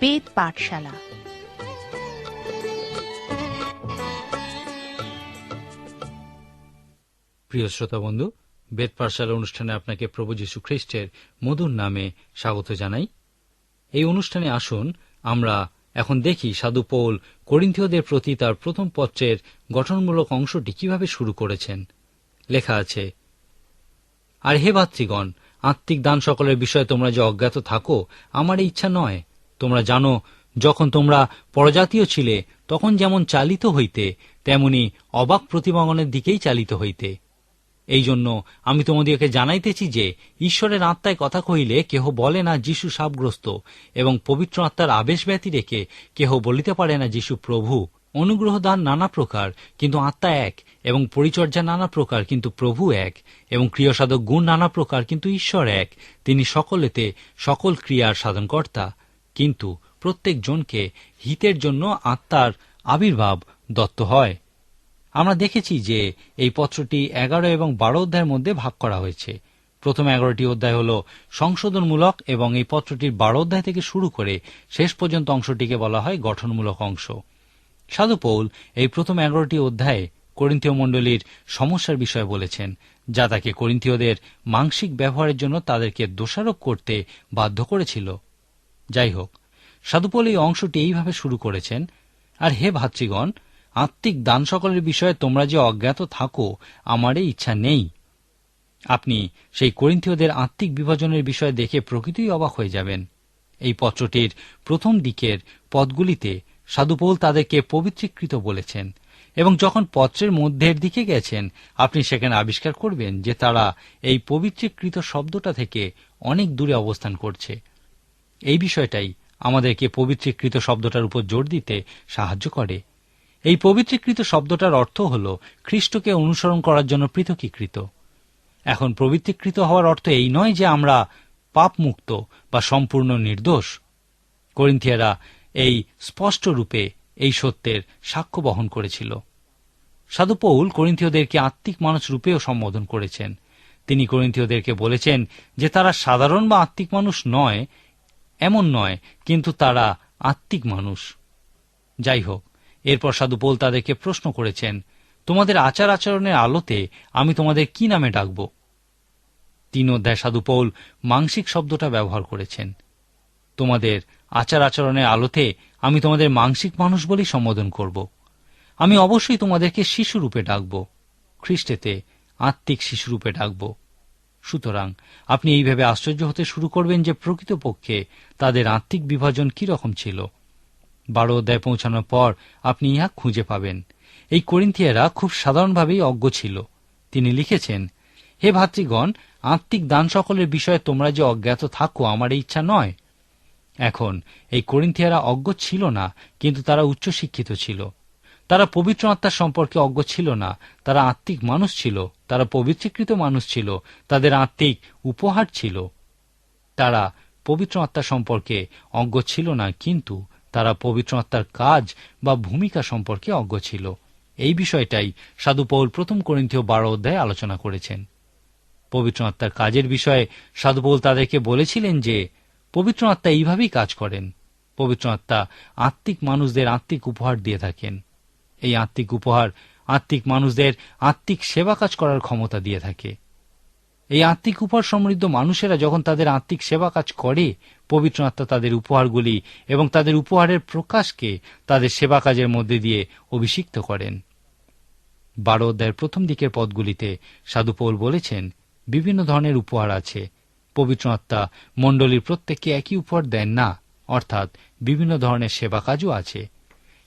বেদ পাঠশালা। প্রিয় শ্রোতা বন্ধু, বেদ পাঠশালা অনুষ্ঠানে আপনাকে প্রভু যীশু খ্রিস্টের মধুর নামে স্বাগত জানাই। এই অনুষ্ঠানে আসুন, আমরা এখন দেখি সাধু পৌল করিন্থীয়দের প্রতি তার প্রথম পত্রের গঠনমূলক অংশটি কীভাবে শুরু করেছেন। লেখা আছে, আর হে ভাতৃগণ, আত্মিক দান সকলের বিষয়ে তোমরা যে অজ্ঞাত থাকো, আমার ইচ্ছা নয়। তোমরা জানো, যখন তোমরা পরজাতীয় ছিলে, তখন যেমন চালিত হইতে, তেমনি অবাক প্রতিমাগনের দিকেই চালিত হইতে। এই জন্য আমি তোমাদেরকে জানাইতেছি যে, ঈশ্বরের আত্মায় কথা কহিলে কেহ বলে না যিশু সাপগ্রস্ত, এবং পবিত্র আত্মার আবেশ ব্যতি রেখে কেহ বলিতে পারে না যিশু প্রভু। অনুগ্রহ দান নানা প্রকার, কিন্তু আত্মা এক, এবং পরিচর্যা নানা প্রকার, কিন্তু প্রভু এক, এবং ক্রিয়াসাধক গুণ নানা প্রকার, কিন্তু ঈশ্বর এক। তিনি সকলেতে সকল ক্রিয়ার সাধনকর্তা। কিন্তু প্রত্যেক জনকে হিতের জন্য আত্মার আবির্ভাব দত্ত হয়। আমরা দেখেছি যে এই পত্রটি এগারো এবং বারো অধ্যায়ের মধ্যে ভাগ করা হয়েছে। প্রথম এগারোটি অধ্যায় হল সংশোধনমূলক এবং এই পত্রটির বারো অধ্যায় থেকে শুরু করে শেষ পর্যন্ত অংশটিকে বলা হয় গঠনমূলক অংশ। সাধু পৌল এই প্রথম এগারোটি অধ্যায়ে করিন্থীয় মণ্ডলীর সমস্যার বিষয়ে বলেছেন, যা তাকে করিন্থীয়দের মাংসিক ব্যবহারের জন্য তাদেরকে দোষারোপ করতে বাধ্য করেছিল। যাই হোক, সাধুপল এই অংশটি এইভাবে শুরু করেছেন, আর হে ভাতৃগণ, আত্মিক দান সকলের বিষয়ে তোমরা যে অজ্ঞাত থাকো আমার ইচ্ছা নেই। আপনি সেই করিন্থীয়দের আত্মিক বিভাজনের বিষয়ে দেখে প্রকৃতই অবাক হয়ে যাবেন। এই পত্রটির প্রথম দিকের পদগুলিতে সাধুপৌল তাদেরকে পবিত্রীকৃত বলেছেন, এবং যখন পত্রের মধ্যের দিকে গেছেন, আপনি সেখানে আবিষ্কার করবেন যে তারা এই পবিত্রীকৃত শব্দটা থেকে অনেক দূরে অবস্থান করছে। এই বিষয়টাই আমাদেরকে পবিত্রীকৃত শব্দটার উপর জোর দিতে সাহায্য করে। এই পবিত্রীকৃত শব্দটার অর্থ হল খ্রিস্টকে অনুসরণ করার জন্য পৃথকীকৃত। এখন পবিত্রীকৃত হওয়ার অর্থ এই নয় যে আমরা পাপমুক্ত বা সম্পূর্ণ নির্দোষ। করিন্থিয়ারা এই স্পষ্ট রূপে এই সত্যের সাক্ষ্য বহন করেছিল। সাধু পৌল করিন্থীয়দেরকে আত্মিক মানুষ রূপেও সম্বোধন করেছেন। তিনি করিন্থীয়দেরকে বলেছেন যে তারা সাধারণ বা আত্মিক মানুষ নয় এমন নয়, কিন্তু তারা আত্মিক মানুষ। যাই হোক, এরপর সাধু পৌল তাদেরকে প্রশ্ন করেছেন, তোমাদের আচার আচরণের আলোতে আমি তোমাদের কি নামে ডাকব? তিন অধ্যায় সাধু পৌল মাংসিক শব্দটা ব্যবহার করেছেন, তোমাদের আচার আচরণের আলোতে আমি তোমাদের মাংসিক মানুষ বলেই সম্বোধন করব। আমি অবশ্যই তোমাদেরকে শিশুরূপে ডাকব, খ্রিস্টেতে আত্মিক শিশুরূপে ডাকব। সুতরাং আপনি এইভাবে আশ্চর্য হতে শুরু করবেন যে প্রকৃতপক্ষে তাদের আত্মিক বিভাজন রকম ছিল। বারো অধ্যায় পৌঁছানোর পর আপনি ইহা খুঁজে পাবেন। এই করিন্থিয়ারা খুব সাধারণভাবেই অজ্ঞ ছিল। তিনি লিখেছেন, হে ভাতৃগণ, আত্মিক দান সকলের বিষয়ে তোমরা যে অজ্ঞাত থাকো, আমার ইচ্ছা নয়। এখন, এই করিন্থিয়ারা অজ্ঞ ছিল না, কিন্তু তারা উচ্চশিক্ষিত ছিল। তারা পবিত্র আত্মার সম্পর্কে অজ্ঞ ছিল না, তারা আত্মিক মানুষ ছিল। তারা পবিত্রীকৃত মানুষ ছিল, তাদের আত্মিক উপহার ছিল। তারা পবিত্র আত্মা সম্পর্কে অজ্ঞ ছিল না, কিন্তু তারা পবিত্র আত্মার কাজ বা ভূমিকা সম্পর্কে অজ্ঞ ছিল। এই বিষয়টাই সাধু পৌল প্রথম করিন্থীয় বারো অধ্যায়ে আলোচনা করেছেন। পবিত্র আত্মার কাজের বিষয়ে সাধু পৌল তাদেরকে বলেছিলেন যে, পবিত্র আত্মা এইভাবেই কাজ করেন। পবিত্র আত্মা আত্মিক মানুষদের আত্মিক উপহার দিয়ে থাকেন। এই আত্মিক উপহার আত্মিক মানুষদের আত্মিক সেবা কাজ করার ক্ষমতা দিয়ে থাকে। এই আত্মিক উপহার সমৃদ্ধ মানুষেরা যখন তাদের আত্মিক সেবা কাজ করে, পবিত্র আত্মা তাদের উপহারগুলি এবং তাদের উপহারের প্রকাশকে তাদের সেবা কাজের মধ্যে দিয়ে অভিষিক্ত করেন। বারো অধ্যায়ের প্রথম দিকের পদগুলিতে সাধুপৌল বলেছেন, বিভিন্ন ধরনের উপহার আছে। পবিত্র আত্মা মণ্ডলীর প্রত্যেককে একই উপহার দেন না, অর্থাৎ বিভিন্ন ধরনের সেবা কাজও আছে।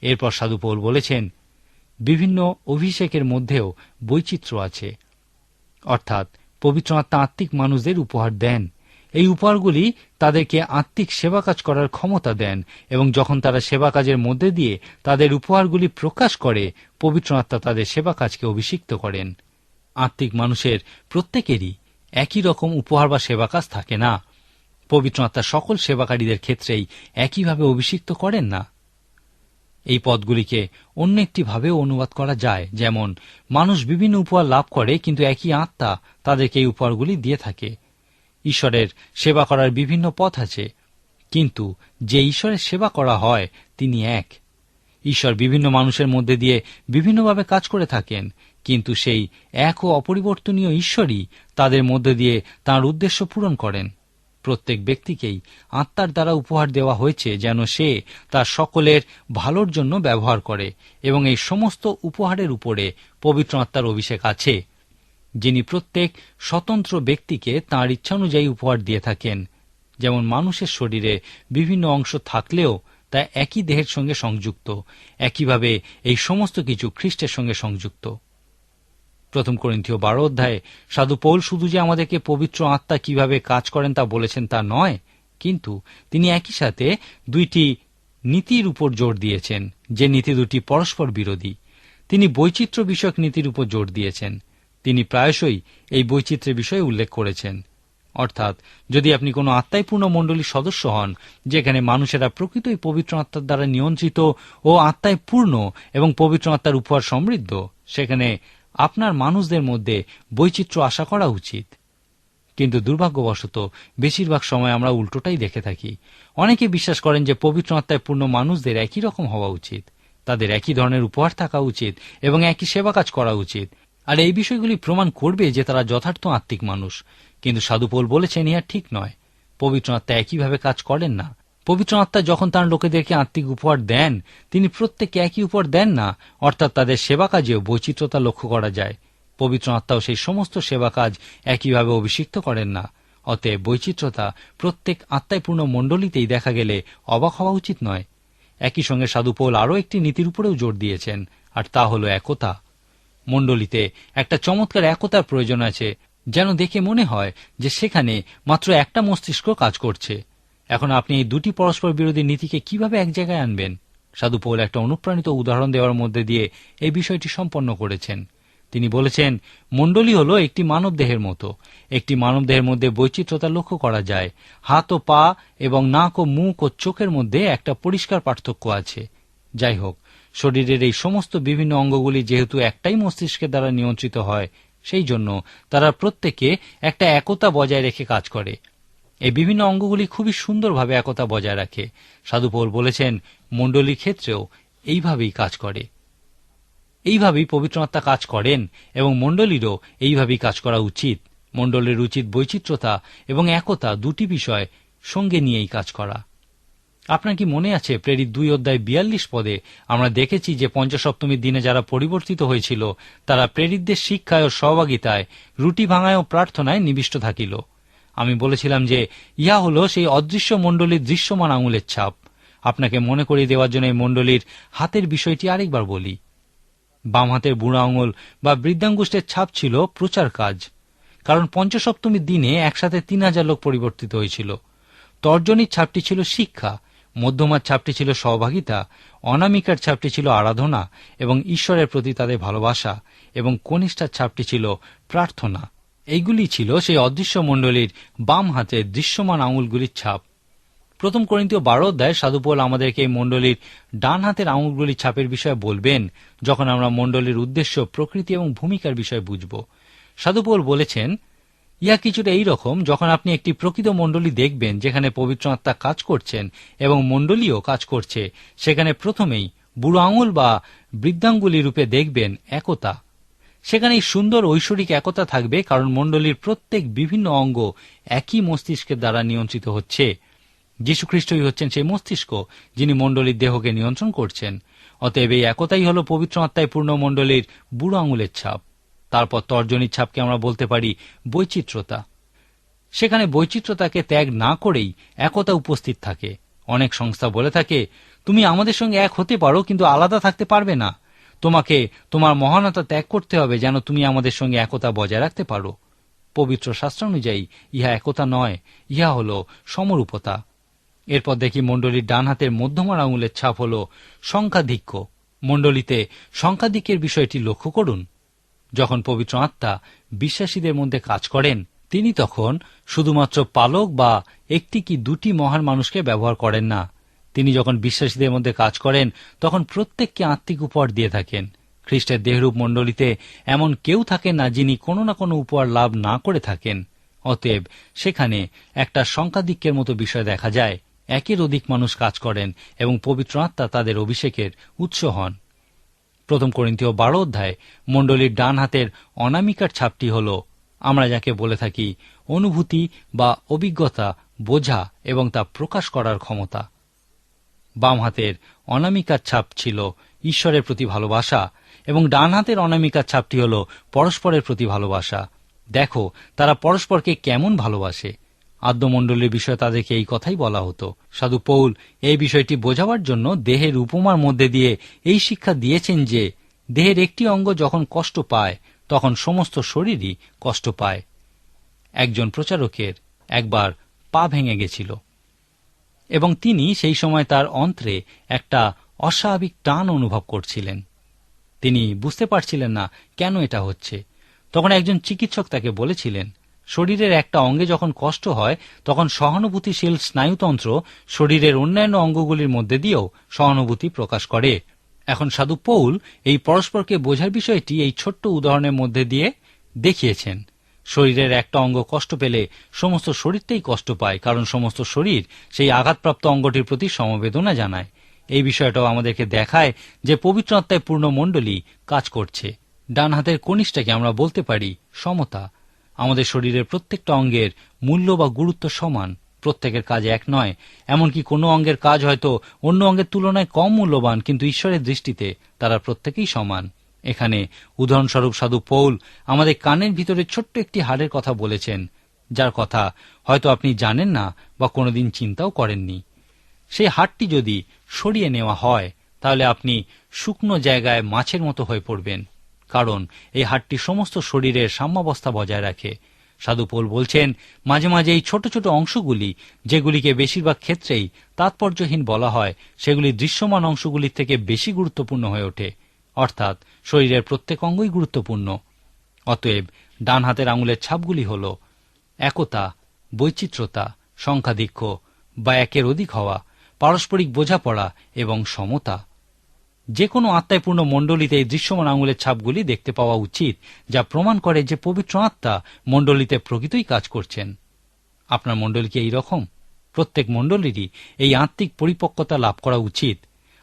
এরপর সাধুপৌল বলেছেন বিভিন্ন অভিষেকের মধ্যেও বৈচিত্র্য আছে। অর্থাৎ পবিত্র আত্মা আত্মিক মানুষদের উপহার দেন। এই উপহারগুলি তাদেরকে আত্মিক সেবা কাজ করার ক্ষমতা দেন এবং যখন তারা সেবা কাজের মধ্যে দিয়ে তাদের উপহারগুলি প্রকাশ করে পবিত্র আত্মা তাদের সেবা কাজকে অভিষিক্ত করেন। আত্মিক মানুষের প্রত্যেকেরই একই রকম উপহার বা সেবা কাজ থাকে না। পবিত্র আত্মা সকল সেবাকারীদের ক্ষেত্রেই একইভাবে অভিষিক্ত করেন না। এই পদগুলিকে অন্য একটি ভাবেও অনুবাদ করা যায়, যেমন, মানুষ বিভিন্ন উপহার লাভ করে কিন্তু একই আত্মা তাদেরকে এই উপহারগুলি দিয়ে থাকে। ঈশ্বরের সেবা করার বিভিন্ন পথ আছে, কিন্তু যে ঈশ্বরের সেবা করা হয়, তিনি এক। ঈশ্বর বিভিন্ন মানুষের মধ্যে দিয়ে বিভিন্নভাবে কাজ করে থাকেন, কিন্তু সেই এক ও অপরিবর্তনীয় ঈশ্বরই তাদের মধ্যে দিয়ে তার উদ্দেশ্য পূরণ করেন। প্রত্যেক ব্যক্তিকেই আত্মার দ্বারা উপহার দেওয়া হয়েছে যেন সে তার সকলের ভালোর জন্য ব্যবহার করে এবং এই সমস্ত উপহারের উপরে পবিত্র আত্মার অভিষেক আছে। যিনি প্রত্যেক স্বতন্ত্র ব্যক্তিকে তাঁর ইচ্ছানুযায়ী উপহার দিয়ে থাকেন। যেমন মানুষের শরীরে বিভিন্ন অংশ থাকলেও তা একই দেহের সঙ্গে সংযুক্ত। একইভাবে এই সমস্ত কিছু খ্রিস্টের সঙ্গে সংযুক্ত। প্রথম করিন্থীয় বারো অধ্যায়ে, সাধু পৌল শুধু যে আমাদেরকে পবিত্র আত্মা কীভাবে কাজ করেন তা বলেছেন তা নয়, কিন্তু তিনি একই সাথে দুইটি নীতির উপর জোর দিয়েছেন, যে নীতি দুটি পরস্পর বিরোধী। তিনি বৈচিত্র্য বিষয়ক নীতির উপর জোর দিয়েছেন। তিনি প্রায়শই এই বৈচিত্র্যের বিষয়ে উল্লেখ করেছেন। অর্থাৎ, যদি আপনি কোনো আত্মায়পূর্ণ মণ্ডলীর সদস্য হন, যেখানে মানুষেরা প্রকৃতই পবিত্র আত্মার দ্বারা নিয়ন্ত্রিত ও আত্মায় পূর্ণ এবং পবিত্র আত্মার উপহার সমৃদ্ধ, সেখানে আপনার মানুষদের মধ্যে বৈচিত্র্য আশা করা উচিত। কিন্তু দুর্ভাগ্যবশত, বেশিরভাগ সময় আমরা উল্টোটাই দেখে থাকি। অনেকে বিশ্বাস করেন যে পবিত্র আত্মায় পূর্ণ মানুষদের একই রকম হওয়া উচিত। তাদের একই ধরনের উপহার থাকা উচিত এবং একই সেবা কাজ করা উচিত। আর এই বিষয়গুলি প্রমাণ করবে যে তারা যথার্থ আত্মিক মানুষ। কিন্তু সাধুপোল বলেছেন, ইহা ঠিক নয়। পবিত্র আত্মা একইভাবে কাজ করেন না। পবিত্র আত্মা যখন তার লোকেদেরকে আত্মিক উপহার দেন, তিনি প্রত্যেককে একই উপহার দেন না, অর্থাৎ তাদের সেবা কাজেও বৈচিত্রতা লক্ষ্য করা যায়। পবিত্র আত্মাও সেই সমস্ত সেবা কাজ একইভাবে অভিষিক্ত করেন না। অতএব বৈচিত্রতা প্রত্যেক আত্মায়পূর্ণ মণ্ডলীতেই দেখা গেলে অবাক হওয়া উচিত নয়। একই সঙ্গে সাধুপোল আরও একটি নীতির উপরেও জোর দিয়েছেন, আর তা হল একতা। মণ্ডলীতে একটা চমৎকার একতার প্রয়োজন আছে, যেন দেখে মনে হয় যে সেখানে মাত্র একটা মস্তিষ্ক কাজ করছে। এখন আপনি এই দুটি পরস্পর বিরোধী নীতিকে কীভাবে এক জায়গায় আনবেন? সাধু পৌল একটা অনুপ্রাণিত উদাহরণ দেওয়ার মধ্যে দিয়ে এই বিষয়টি সম্পন্ন করেছেন। তিনি বলেছেন, মণ্ডলী হল একটি মানব দেহের মতো। একটি মানব দেহের মধ্যে বৈচিত্রতা লক্ষ্য করা যায়। হাত ও পা এবং নাক ও মুখ ও চোখের মধ্যে একটা পরিষ্কার পার্থক্য আছে। যাই হোক, শরীরের এই সমস্ত বিভিন্ন অঙ্গগুলি যেহেতু একটাই মস্তিষ্কের দ্বারা নিয়ন্ত্রিত হয়, সেই জন্য তারা প্রত্যেকে একটা একতা বজায় রেখে কাজ করে। এই বিভিন্ন অঙ্গগুলি খুবই সুন্দরভাবে একতা বজায় রাখে। সাধুপৌল বলেছেন, মণ্ডলীর ক্ষেত্রেও এইভাবেই কাজ করে। এইভাবেই পবিত্র আত্মা কাজ করেন এবং মণ্ডলীরও এইভাবেই কাজ করা উচিত। মণ্ডলের উচিত বৈচিত্র্যতা এবং একতা দুটি বিষয় সঙ্গে নিয়েই কাজ করা। আপনার কি মনে আছে, প্রেরিত দুই অধ্যায় বিয়াল্লিশ পদে আমরা দেখেছি যে পঞ্চসপ্তমীর দিনে যারা পরিবর্তিত হয়েছিল, তারা প্রেরিতদের শিক্ষায় ও সহভাগিতায় রুটি ভাঙায় ও প্রার্থনায় নিবিষ্ট থাকিল। আমি বলেছিলাম যে, ইহা হল সেই অদৃশ্য মণ্ডলীর দৃশ্যমান আঙুলের ছাপ। আপনাকে মনে করিয়ে দেওয়ার জন্য এই মণ্ডলীর হাতের বিষয়টি আরেকবার বলি। বাম হাতের বুড়া আঙুল বা বৃদ্ধাঙ্গুষ্ঠের ছাপ ছিল প্রচার কাজ। কারণ পঞ্চসপ্তমীর দিনে একসাথে তিন হাজার লোক পরিবর্তিত হয়েছিল। তর্জনীর ছাপটি ছিল শিক্ষা, মধ্যমার ছাপটি ছিল সহভাগিতা, অনামিকার ছাপটি ছিল আরাধনা এবং ঈশ্বরের প্রতি তাদের ভালোবাসা এবং কনিষ্ঠার ছাপটি ছিল প্রার্থনা। এইগুলি ছিল সেই অদৃশ্য মণ্ডলীর বাম হাতের দৃশ্যমান আঙুলগুলির ছাপ। প্রথম করিন্তীয় বারো অধ্যায় সাধুপোল আমাদেরকে এই মণ্ডলীর ডান হাতের আঙুলগুলির ছাপের বিষয়ে বলবেন, যখন আমরা মণ্ডলীর উদ্দেশ্য, প্রকৃতি এবং ভূমিকার বিষয়ে বুঝব। সাধুপোল বলেছেন, ইহা কিছুটা এই রকম, যখন আপনি একটি প্রকৃত মণ্ডলী দেখবেন, যেখানে পবিত্র আত্মা কাজ করছেন এবং মণ্ডলীও কাজ করছে, সেখানে প্রথমেই বুড়ো আঙুল বা বৃদ্ধাঙ্গুলি রূপে দেখবেন একতা। সেখানে এই সুন্দর ঐশ্বরিক একতা থাকবে, কারণ মণ্ডলীর প্রত্যেক বিভিন্ন অঙ্গ একই মস্তিষ্কের দ্বারা নিয়ন্ত্রিত হচ্ছে। যীশুখ্রিস্টই হচ্ছেন সেই মস্তিষ্ক, যিনি মণ্ডলীর দেহকে নিয়ন্ত্রণ করছেন। অতএব এই একতাই হল পবিত্র আত্মায় পূর্ণ মণ্ডলীর বুড়ো আঙুলের ছাপ। তারপর তর্জনীর ছাপকে আমরা বলতে পারি বৈচিত্র্যতা সেখানে বৈচিত্র্যতাকে ত্যাগ না করেই একতা উপস্থিত থাকে। অনেক সংস্থা বলে থাকে, তুমি আমাদের সঙ্গে এক হতে পারো, কিন্তু আলাদা থাকতে পারবে না। তোমাকে, তোমার মহানতা ত্যাগ করতে হবে যেন তুমি আমাদের সঙ্গে একতা বজায় রাখতে পারো। পবিত্র শাস্ত্র অনুযায়ী, ইহা একতা নয়, ইহা হল সমরূপতা। এরপর দেখি মণ্ডলীর ডান হাতের মধ্যমার আঙুলের ছাপ হল সংখ্যাধিক্য। মণ্ডলীতে সংখ্যাধিক্যের বিষয়টি লক্ষ্য করুন। যখন পবিত্র আত্মা বিশ্বাসীদের মধ্যে কাজ করেন, তিনি তখন শুধুমাত্র পালক বা একটি কি দুটি মহান মানুষকে ব্যবহার করেন না। তিনি যখন বিশ্বাসীদের মধ্যে কাজ করেন, তখন প্রত্যেককে আত্মিক উপহার দিয়ে থাকেন। খ্রিস্টের দেহরূপ মণ্ডলীতে এমন কেউ থাকেন না যিনি কোনো না কোনো উপহার লাভ না করে থাকেন। অতএব সেখানে একটা সংখ্যাধিক্যের মতো বিষয় দেখা যায়। একের অধিক মানুষ কাজ করেন এবং পবিত্র আত্মা তাদের অভিষেকের উৎস হন। প্রথম করিন্তীয় বারো অধ্যায়, মণ্ডলীর ডান হাতের অনামিকার ছাপটি হল, আমরা যাকে বলে থাকি অনুভূতি বা অভিজ্ঞতা, বোঝা এবং তা প্রকাশ করার ক্ষমতা। বাম হাতের অনামিকার ছাপ ছিল ঈশ্বরের প্রতি ভালোবাসা, এবং ডান হাতের অনামিকার ছাপটি হল পরস্পরের প্রতি ভালোবাসা। দেখো, তারা পরস্পরকে কেমন ভালোবাসে। আদ্যমণ্ডলীর বিষয়ে তাদেরকে এই কথাই বলা হতো। সাধু পৌল এই বিষয়টি বোঝাবার জন্য দেহের উপমার মধ্যে দিয়ে এই শিক্ষা দিয়েছেন যে, দেহের একটি অঙ্গ যখন কষ্ট পায়, তখন সমস্ত শরীরই কষ্ট পায়। একজন প্রচারকের একবার পা ভেঙে গেছিল। এবং তিনি সেই সময় তার অন্ত্রে একটা অস্বাভাবিক টান অনুভব করছিলেন। তিনি বুঝতে পারছিলেন না কেন এটা হচ্ছে। তখন একজন চিকিৎসক তাকে বলেছিলেন, শরীরের একটা অঙ্গে যখন কষ্ট হয়, তখন সহানুভূতিশীল স্নায়ুতন্ত্র শরীরের অন্যান্য অঙ্গগুলির মধ্যে দিয়েও সহানুভূতি প্রকাশ করে। এখন সাধু পৌল এই পরস্পরকে বোঝার বিষয়টি এই ছোট্ট উদাহরণের মধ্যে দিয়ে দেখিয়েছেন। শরীরের একটা অঙ্গ কষ্ট পেলে সমস্ত শরীরটাই কষ্ট পায়, কারণ সমস্ত শরীর সেই আঘাতপ্রাপ্ত অঙ্গটির প্রতি সমবেদনা জানায়। এই বিষয়টাও আমাদেরকে দেখায় যে পবিত্র আত্মায় পূর্ণ মণ্ডলী কাজ করছে। ডান হাতের কনিষ্ঠাকে আমরা বলতে পারি সমতা। আমাদের শরীরের প্রত্যেকটা অঙ্গের মূল্য বা গুরুত্ব সমান। প্রত্যেকের কাজ এক নয়। এমনকি কোনো অঙ্গের কাজ হয়তো অন্য অঙ্গের তুলনায় কম মূল্যবান, কিন্তু ঈশ্বরের দৃষ্টিতে তারা প্রত্যেকেই সমান। এখানে উদাহরণস্বরূপ সাধু পৌল আমাদের কানের ভিতরে ছোট্ট একটি হাড়ের কথা বলেছেন, যার কথা হয়তো আপনি জানেন না বা কোনোদিন চিন্তাও করেননি। সেই হাড়টি যদি সরিয়ে নেওয়া হয়, তাহলে আপনি শুকনো জায়গায় মাছের মতো হয়ে পড়বেন, কারণ এই হাড়টি সমস্ত শরীরের সাম্যাবস্থা বজায় রাখে। সাধুপোল বলছেন, মাঝে মাঝে এই ছোট ছোট অংশগুলি, যেগুলিকে বেশিরভাগ ক্ষেত্রেই তাৎপর্যহীন বলা হয়, সেগুলি দৃশ্যমান অংশগুলির থেকে বেশি গুরুত্বপূর্ণ হয়ে ওঠে। অর্থাৎ শরীরের প্রত্যেক অঙ্গই গুরুত্বপূর্ণ। অতএব ডান হাতের আঙুলের ছাপগুলি হল একতা, বৈচিত্র্যতা, সংখ্যাধিক্য বা একের অধিক হওয়া, পারস্পরিক বোঝাপড়া এবং সমতা। যে কোনো আত্মায় পূর্ণ মণ্ডলীতে এই দৃশ্যমান আঙুলের ছাপগুলি দেখতে পাওয়া উচিত, যা প্রমাণ করে যে পবিত্র আত্মা মণ্ডলীতে প্রকৃতই কাজ করছেন। আপনার মণ্ডলী কি এই রকম প্রত্যেক মণ্ডলীরই এই আত্মিক পরিপক্কতা লাভ করা উচিত।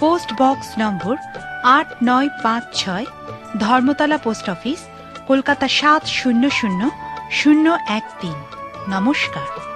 পোস্ট বক্স নম্বর আট নয় পাঁচ ছয়, ধর্মতলা পোস্ট অফিস, কলকাতা সাত শূন্য শূন্য শূন্য এক তিন। নমস্কার।